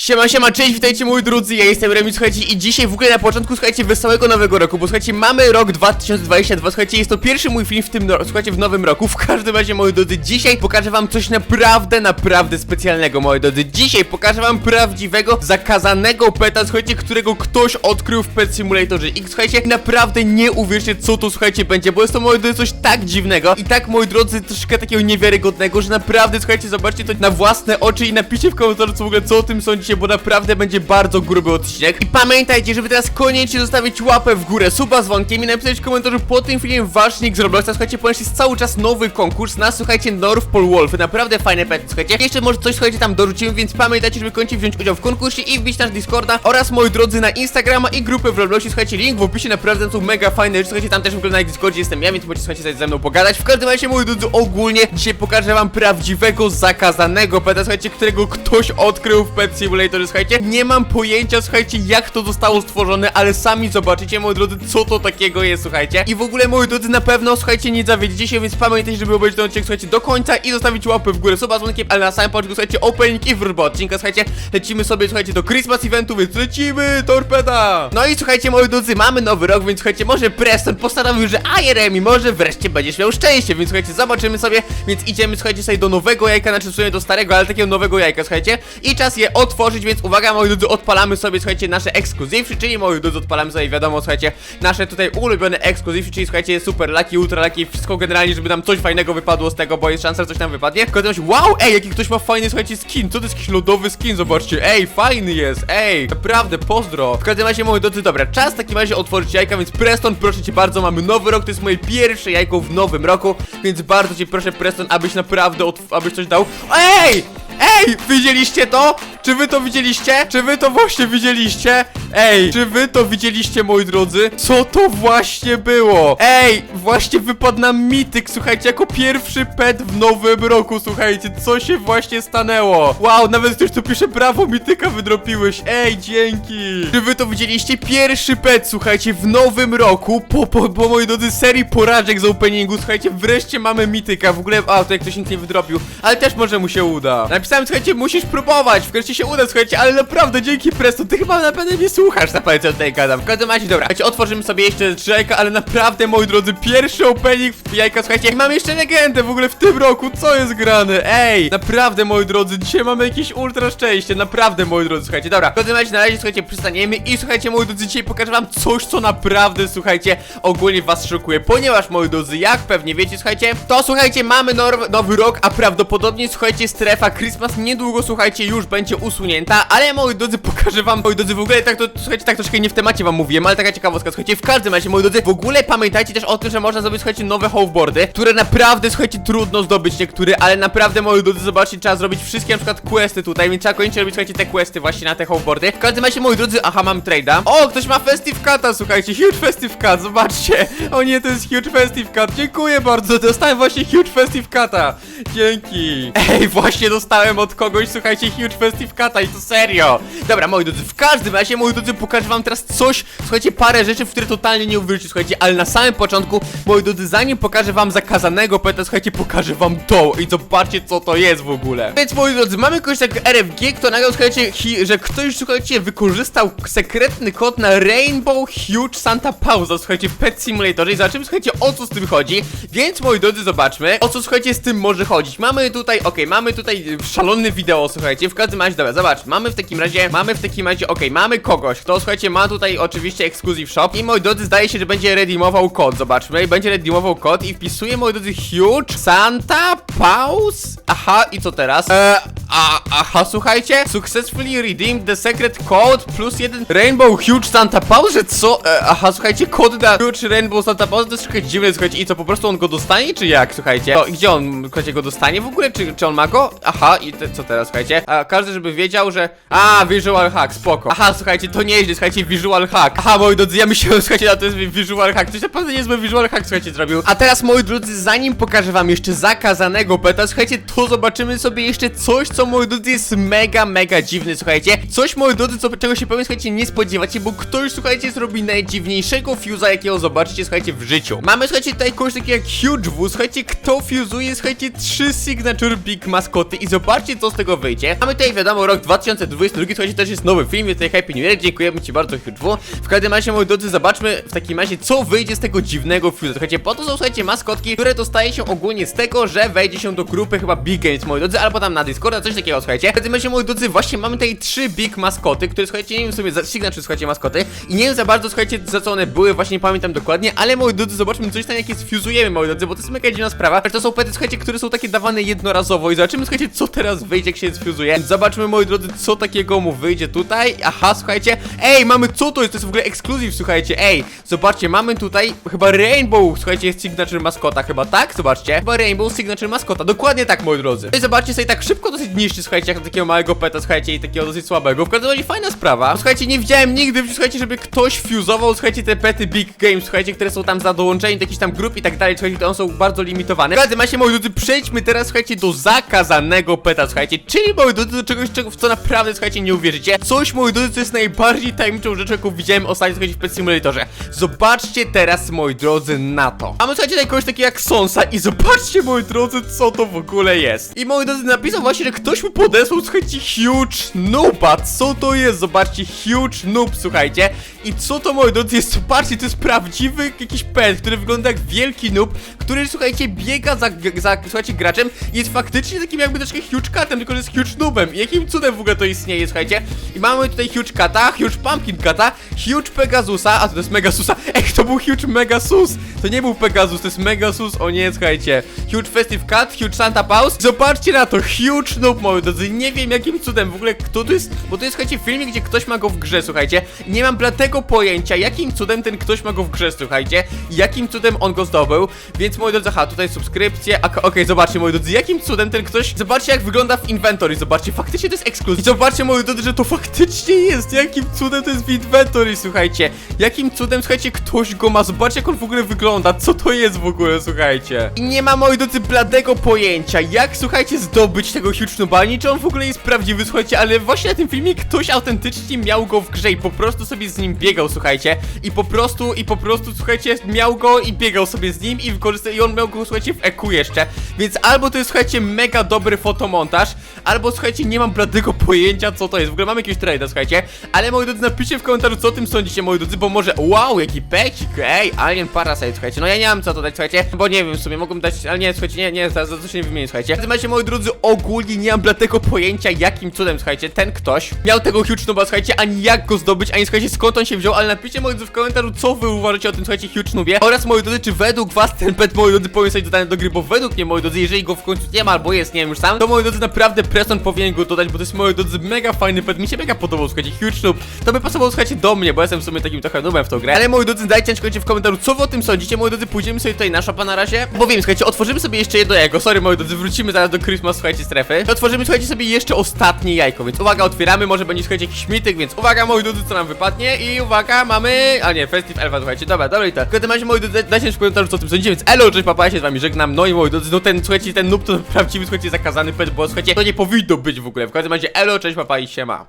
Siema, siema, cześć, witajcie moi drodzy, ja jestem Remi, słuchajcie i dzisiaj w ogóle na początku, słuchajcie, wesołego nowego roku, bo słuchajcie, mamy rok 2022, słuchajcie, jest to pierwszy mój film w tym, no, słuchajcie, w nowym roku, w każdym razie, moi drodzy, dzisiaj pokażę wam coś naprawdę, naprawdę specjalnego, moi drodzy, dzisiaj pokażę wam prawdziwego, zakazanego peta, słuchajcie, którego ktoś odkrył w Pet Simulatorze i słuchajcie, naprawdę nie uwierzcie, co to, słuchajcie, będzie, bo jest to, moi drodzy, coś tak dziwnego i tak, moi drodzy, troszkę takiego niewiarygodnego, że naprawdę, słuchajcie, zobaczcie to na własne oczy i napiszcie w komentarzu, w ogóle, co o tym sądzicie, bo naprawdę będzie bardzo gruby odcinek. I pamiętajcie, żeby teraz koniecznie zostawić łapę w górę, suba z dzwonkiem i napisać w komentarzu pod tym filmem wasz nick z Robloxa. Słuchajcie, ponieważ jest cały czas nowy konkurs na, słuchajcie, North Pole Wolfy. Naprawdę fajne pety, słuchajcie. Jeszcze może coś, słuchajcie, tam dorzucimy, więc pamiętajcie, żeby koniecznie wziąć udział w konkursie i wbić nasz Discorda oraz, moi drodzy, na Instagrama i grupę w Robloxie. Słuchajcie, link w opisie, naprawdę są mega fajne rzeczy. Słuchajcie, tam też w ogóle na Discordzie jestem ja, więc możecie, słuchajcie, ze mną pogadać. W każdym razie, moi drodzy, ogólnie dzisiaj pokażę wam prawdziwego, zakazanego peta, słuchajcie, którego ktoś odkrył w Pet Simulatorze, słuchajcie. Nie mam pojęcia, słuchajcie, jak to zostało stworzone, ale sami zobaczycie, moi drodzy, co to takiego jest, słuchajcie. I w ogóle, moi drodzy, na pewno, słuchajcie, nie zawiedziecie się, więc pamiętajcie, żeby obejrzeć ten odcinek, słuchajcie, do końca i zostawić łapę w górę, suba dzwonkiem, ale na samym początku, słuchajcie, opening i wróżba odcinka, słuchajcie, lecimy sobie, słuchajcie, do Christmas eventu, więc lecimy, torpeda! No i słuchajcie, moi drodzy, mamy nowy rok, więc słuchajcie, może Preston postanowił, że a Jeremi, może wreszcie będziesz miał szczęście, więc słuchajcie, zobaczymy sobie, więc idziemy, słuchajcie, sobie do nowego jajka, znaczy w do starego, ale takiego nowego jajka, słuchajcie, i czas je otworzyć, więc uwaga, moi drodzy, odpalamy sobie, słuchajcie, nasze ekskluzywki, czyli moi drodzy, odpalamy sobie, wiadomo, słuchajcie, nasze tutaj ulubione ekskluzywki, czyli słuchajcie, super lucky, ultra lucky, wszystko generalnie, żeby nam coś fajnego wypadło z tego, bo jest szansa, że coś nam wypadnie. Razie, wow, ej, jaki ktoś ma fajny, słuchajcie, skin, co to jest jakiś lodowy skin, zobaczcie, ej, fajny jest, ej, naprawdę, pozdro. W każdym razie, moi drodzy, dobra, czas w takim razie otworzyć jajka, więc Preston, proszę cię bardzo, mamy nowy rok, to jest moje pierwsze jajko w nowym roku, więc bardzo cię proszę, Preston, abyś naprawdę, abyś coś dał. Ej! Ej, widzieliście to? Czy wy to widzieliście? Czy wy to właśnie widzieliście? Ej, czy wy to widzieliście, moi drodzy? Co to właśnie było? Ej, właśnie wypadł nam mityk, słuchajcie, jako pierwszy pet w nowym roku, słuchajcie, co się właśnie stanęło? Wow, nawet ktoś tu pisze, brawo, mityka wydropiłeś, ej, dzięki. Czy wy to widzieliście? Pierwszy pet, słuchajcie, w nowym roku, po, po, po moi drodzy, serii porażek z openingu, słuchajcie, wreszcie mamy mityka, w ogóle, a, jak ktoś nic nie wydropił, ale też może mu się uda. Napisałem, słuchajcie, musisz próbować, wreszcie się uda, słuchajcie, ale naprawdę, dzięki Presto, ty chyba naprawdę nie słuchasz na pewno co tutaj gadam. W każdym razie, dobra, słuchajcie, otworzymy sobie jeszcze trzy jajka, ale naprawdę, moi drodzy, pierwszy opening w jajka, słuchajcie, i mamy jeszcze legendę w ogóle w tym roku, co jest grane, ej, naprawdę, moi drodzy, dzisiaj mamy jakieś ultra szczęście, naprawdę, moi drodzy, słuchajcie, dobra, w każdym razie, na razie, słuchajcie, przystaniemy i słuchajcie, moi drodzy, dzisiaj pokażę wam coś, co naprawdę, słuchajcie, ogólnie was szokuje, ponieważ, moi drodzy, jak pewnie wiecie, słuchajcie, to, słuchajcie, mamy nowy rok, a prawdopodobnie, słuchajcie, strefa Christmas niedługo, słuchajcie, już będzie usunięta, ale, moi drodzy, pokażę wam, moi drodzy, w ogóle tak to, słuchajcie, tak troszkę nie w temacie wam mówiłem, ale taka ciekawostka, słuchajcie, w każdym razie, moi drodzy, w ogóle pamiętajcie też o tym, że można zrobić, słuchajcie, nowe hoverboardy, które naprawdę, słuchajcie, trudno zdobyć niektóre, ale naprawdę, moi drodzy, zobaczcie, trzeba zrobić wszystkie na przykład questy tutaj, więc trzeba koniecznie robić, słuchajcie, te questy właśnie na te hoverboardy. W każdym razie, moi drodzy, aha, mam trade'a. O, ktoś ma Festive Cata, słuchajcie, huge Festive Cat, zobaczcie. O nie, to jest huge Festive Cat, dziękuję bardzo, dostałem właśnie huge Festive Cata. Dzięki. Ej, właśnie dostałem od kogoś, słuchajcie, huge Festive Cata i to serio. Dobra, moi drodzy, w każdym razie, moi drodzy, pokażę wam teraz coś, słuchajcie, parę rzeczy, w które totalnie nie uwierzycie, słuchajcie, ale na samym początku, moi drodzy, zanim pokażę wam zakazanego peta, słuchajcie, pokażę wam to i zobaczcie, co to jest w ogóle. Więc, moi drodzy, mamy kogoś tak RFG, kto nagrał, słuchajcie, że ktoś, słuchajcie, wykorzystał sekretny kod na Rainbow Huge Santa Pausa, słuchajcie, w Pet Simulatorze i zobaczymy, słuchajcie, o co z tym chodzi. Więc, moi drodzy, zobaczmy, o co, słuchajcie, z tym może chodzić. Mamy tutaj, okej, mamy tutaj y, szalone wideo, słuchajcie, w każdym razie, dobra, zobacz, mamy w takim razie, mamy w takim razie, okej, mamy kogoś, kto, słuchajcie, ma tutaj oczywiście Exclusive Shop i, moi drodzy, zdaje się, że będzie redeemował kod, zobaczmy, będzie redeemował kod i wpisuje, moi drodzy, Huge Santa Paus, aha, i co teraz? Eee, a, aha, słuchajcie, successfully redeemed the secret code plus jeden Rainbow Huge Santa Paus, że co? E, aha, słuchajcie, kod na Huge Rainbow Santa Paus to jest trochę dziwne, słuchajcie, i co, po prostu on go dostanie, czy jak, słuchajcie? To, gdzie on, słuchajcie, go dostanie w ogóle, czy, czy on ma go? Aha, i te, co teraz, słuchajcie? A, każdy, żeby wiedział, że... A, visual hack, spoko. Aha, słuchajcie, to nieźle, słuchajcie, visual hack. Aha, moi drodzy, ja myślałem, słuchajcie, a to jest visual hack, coś naprawdę niezły visual hack, słuchajcie, zrobił. A teraz, moi drodzy, zanim pokażę wam jeszcze zakazanego peta, słuchajcie, to zobaczymy sobie jeszcze coś, co, moi drodzy, jest mega, mega dziwne, słuchajcie. Coś, moi drodzy, co, czego się pewnie, słuchajcie, nie spodziewacie, bo ktoś, słuchajcie, zrobi najdziwniejszego fuse'a, jakiego zobaczycie, słuchajcie, w życiu. Mamy, słuchajcie, tutaj kogoś takiego jak Huge W, słuchajcie, kto fuzuje, słuchajcie, trzy signature big maskoty i zobaczcie, co z tego wyjdzie. Mamy tutaj, wiadomo, rok 2022, słuchajcie, też jest nowy film, jest tutaj Happy New Year, dziękujemy ci bardzo, Hugh W każdym razie, moi drodzy, zobaczmy w takim razie, co wyjdzie z tego dziwnego fuse'a. Słuchajcie, po to są, słuchajcie, maskotki, które dostaje się ogólnie z tego, że wejdzie się do grupy chyba Big Games, moi drodzy, albo tam na Discorda, coś takiego, słuchajcie. W każdym razie, moi drodzy, właśnie mamy tutaj trzy big maskoty, które, słuchajcie, nie wiem sobie za signature, słuchajcie, maskoty i nie wiem za bardzo, słuchajcie, za co one były, właśnie nie pamiętam dokładnie, ale moi drodzy, zobaczmy coś tam, jakie sfuzujemy, moi drodzy, bo to jest mega dziwna sprawa, to są pety, słuchajcie, które są takie dawane jednorazowo i zobaczymy, słuchajcie, co teraz wyjdzie, jak się sfuzuje. Zobaczmy, moi drodzy, co takiego mu wyjdzie tutaj. Aha, słuchajcie, ej, mamy co to jest? To jest w ogóle ekskluzyw, słuchajcie, ej, zobaczcie, mamy tutaj chyba Rainbow, słuchajcie, jest signature maskota, chyba tak? Zobaczcie, chyba Rainbow signature maskota, dokładnie tak, moi drodzy. No I zobaczcie sobie tak szybko dosyć niszczy, słuchajcie, jak takiego małego peta, słuchajcie, i takiego dosyć słabego. W każdym razie fajna sprawa. Słuchajcie, nie widziałem nigdy, słuchajcie, żeby ktoś fuzował, słuchajcie, te pety Big Games, słuchajcie, które są tam za dołączenie do jakichś tam grup i tak dalej, słuchajcie, to one są bardzo limitowane. W każdym razie, moi drodzy, przejdźmy teraz, słuchajcie, do zakazanego peta, słuchajcie, czyli, moi drodzy, do czegoś, czego, w co naprawdę, słuchajcie, nie uwierzycie. Coś, moi drodzy, co jest najbardziej tajemniczą rzeczą, jaką widziałem ostatnio, słuchajcie, w Pet Simulatorze. Zobaczcie teraz, moi drodzy, na to. Mamy, słuchajcie, tutaj kogoś takiego jak Sonsa i zobaczcie, moi drodzy, co to w ogóle jest. I, moi drodzy, napisał właśnie, że ktoś mu podesłał, słuchajcie, huge nooba. Co to jest? Zobaczcie, huge noob, słuchajcie. I co to, moi drodzy, jest? Zobaczcie, to jest prawdziwy jakiś pet, który wygląda jak wielki noob, który, słuchajcie, biega za, za słuchajcie, graczem i jest faktycznie takim jakby troszkę huge catem, tylko że jest huge noobem. Jakim cudem w ogóle to istnieje, słuchajcie? I mamy tutaj huge cata, huge pumpkin cata, huge pegasusa, a to jest megasusa. Ej, to był huge megasus! To nie był pegasus, to jest megasus, o nie, słuchajcie. Huge festive cat, huge santa paus. Zobaczcie na to, huge noob, moi drodzy. Nie wiem jakim cudem w ogóle kto to jest, bo to jest, słuchajcie, filmik, gdzie ktoś ma go w grze, słuchajcie. Nie mam pojęcia, jakim cudem ten ktoś ma go w grze, słuchajcie. Jakim cudem on go zdobył, więc moi drodzy, aha, tutaj subskrypcje, okej, zobaczcie, moi drodzy, jakim cudem ten ktoś, zobaczcie jak wygląda w inventory, zobaczcie, faktycznie to jest ekskluzyw. I zobaczcie, moi drodzy, że to faktycznie jest, jakim cudem to jest w inventory, słuchajcie. Jakim cudem, słuchajcie, ktoś go ma, zobaczcie jak on w ogóle wygląda, co to jest w ogóle, słuchajcie. I nie ma, moi drodzy, bladego pojęcia, jak, słuchajcie, zdobyć tego huge ani czy on w ogóle jest prawdziwy, słuchajcie, ale właśnie na tym filmie ktoś autentycznie miał go w grze i po prostu sobie z nim biegał, słuchajcie, i po prostu, i po prostu, słuchajcie, miał go i biegał sobie z nim i wykorzystał, i on miał go, słuchajcie, w EQ jeszcze, więc albo to jest, słuchajcie, mega dobry fotomontaż, albo, słuchajcie, nie mam bladego pojęcia, co to jest, w ogóle mamy jakiegoś trade'a, słuchajcie, ale, moi drodzy, napiszcie w komentarzu, co o tym sądzicie, moi drodzy, bo może, wow, jaki pecik, ej, Alien Parasite, słuchajcie, no ja nie mam co dodać, słuchajcie, bo nie wiem, w sumie mogłem dać, ale nie, słuchajcie, nie, nie, za, za to się nie wymienię, słuchajcie, w każdym razie, moi drodzy, ogólnie nie mam bladego pojęcia, jakim cudem, słuchajcie, ten ktoś miał tego huge nooba, słuchajcie, ani jak go zdobyć, ani, słuchajcie, skąd on się wziął, ale napiszcie, moi drodzy, w komentarzu, co wy uważacie o tym, słuchajcie, huge noobie, oraz, moi drodzy, czy według was ten pet, moi drodzy, powinien zostać dodany do gry, bo według mnie, moi drodzy, jeżeli go w końcu nie ma, albo jest, nie wiem już sam, to, moi drodzy, naprawdę Preston powinien go dodać, bo to jest, moi drodzy, mega fajny pet, mi się mega podobał, słuchajcie, huge noob, to by pasował, słuchajcie, do mnie, bo jestem w sumie takim trochę noobem w tą grę, ale, moi drodzy, dajcie znać w komentarzu, co wy o tym sądzicie, moi drodzy, pójdziemy sobie tutaj na shopa na razie, bo wiem, słuchajcie, otworzymy sobie jeszcze jedno jajko, sorry, moi drodzy, wrócimy zaraz do Christmas, słuchajcie, strefy, to otworzymy, słuchajcie, sobie jeszcze ostatnie jajko, więc uwaga, otwieramy, może będzie, słuchajcie, jakiś mityk, więc uwaga, moi drodzy, co nam wypadnie. I uwaga, mamy, a nie, Festive Elfa, słuchajcie, dobra, dobra i tak, w każdym razie, moi drodzy, dajcie w komentarzu, co o tym sądzicie, więc elo, cześć, papa, ja się z wami żegnam, no i moi drodzy, no ten, słuchajcie, ten noob to prawdziwy, słuchajcie, zakazany pet, bo, słuchajcie, to nie powinno być w ogóle, w każdym razie, elo, cześć, papa i siema.